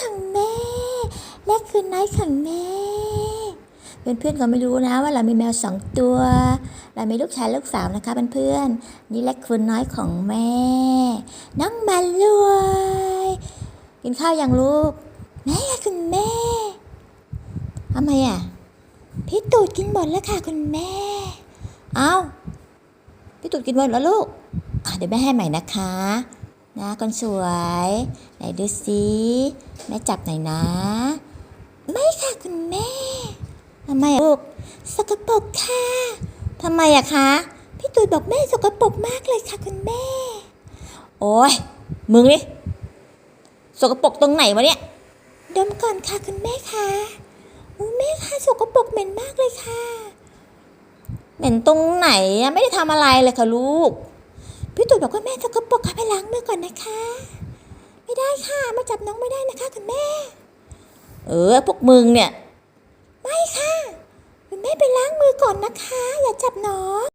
ของแม่ และคืนน้อยของแม่ เพื่อนๆเขาไม่รู้นะว่าเรามีแมวสองตัว เรามีลูกชายลูกสาวนะคะเพื่อนๆนี่และคืนน้อยของแม่ น้องมันรวยกินข้าวยังลูกแม่ค่ะคุณแม่ทำไมอะพี่ตูดกินหมดแล้วค่ะคุณแม่ เอาพี่ตูดกินหมดแล้วลูกเดี๋ยวแม่ให้ใหม่นะคะ นะคนสวย ไหนดูสิแม่จับหน่อยนะ ไม่ค่ะคุณแม่ทำไมอะลูกสกปรกค่ะทำไมอะคะพี่ตูดบอกแม่สกปรกมากเลยค่ะคุณแม่ โอ้ยมึงนี่สกปรกตรงไหนวะเนี่ยดมก่อนค่ะคุณแม่คะอู้แม่ค่ะสกปรกเหม็นมากเลยค่ะ เหม็นตรงไหนอะไม่ได้ทำอะไรเลยค่ะลูก พี่ตุ๋ยบอกว่าแม่สกปรกค่ะไปล้างมือก่อนนะคะ ไม่ได้ค่ะมาจับน้องไม่ได้นะคะคุณแม่ เออพวกมึงเนี่ย ไม่ค่ะ คุณแม่ไปล้างมือก่อนนะคะ อย่าจับน้อง